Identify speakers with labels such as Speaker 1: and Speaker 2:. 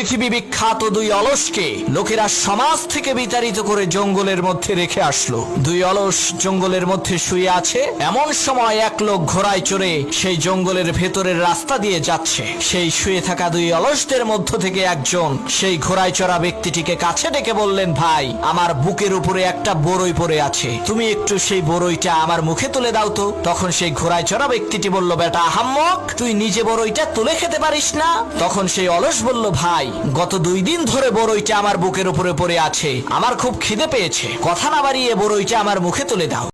Speaker 1: পৃথিবী বিখ্যাত দুই অলসকে লোকেরা সমাজ থেকে বিতাড়িত করে জঙ্গলের মধ্যে রেখে আসলো। দুই অলস জঙ্গলের মধ্যে শুয়ে আছে, এমন সময় এক লোক ঘোড়ায় চড়ে সেই জঙ্গলের ভেতরের রাস্তা দিয়ে যাচ্ছে। সেই শুয়ে থাকা দুই অলসদের মধ্য থেকে একজন সেই ঘোড়ায় চড়া ব্যক্তিটিকে কাছে ডেকে বললেন, ভাই, আমার বুকের উপরে একটা বড়ই পড়ে আছে। তুমি একটু সেই বড়ইটা আমার মুখে তুলে দাও তো। তখন সেই ঘোড়ায় চড়া ব্যক্তিটি বলল, বেটা আহাম্মক, তুই নিজে বড়ইটা তুলে খেতে পারিস না? তখন সেই অলস বলল, ভাই গত দুই দিন ধরে বড়ইটা আমার বুকের উপরে পড়ে আছে। আমার খুব খিদে পেয়েছে। কথা না বাড়িয়ে বড়ইটা আমার মুখে তুলে দাও।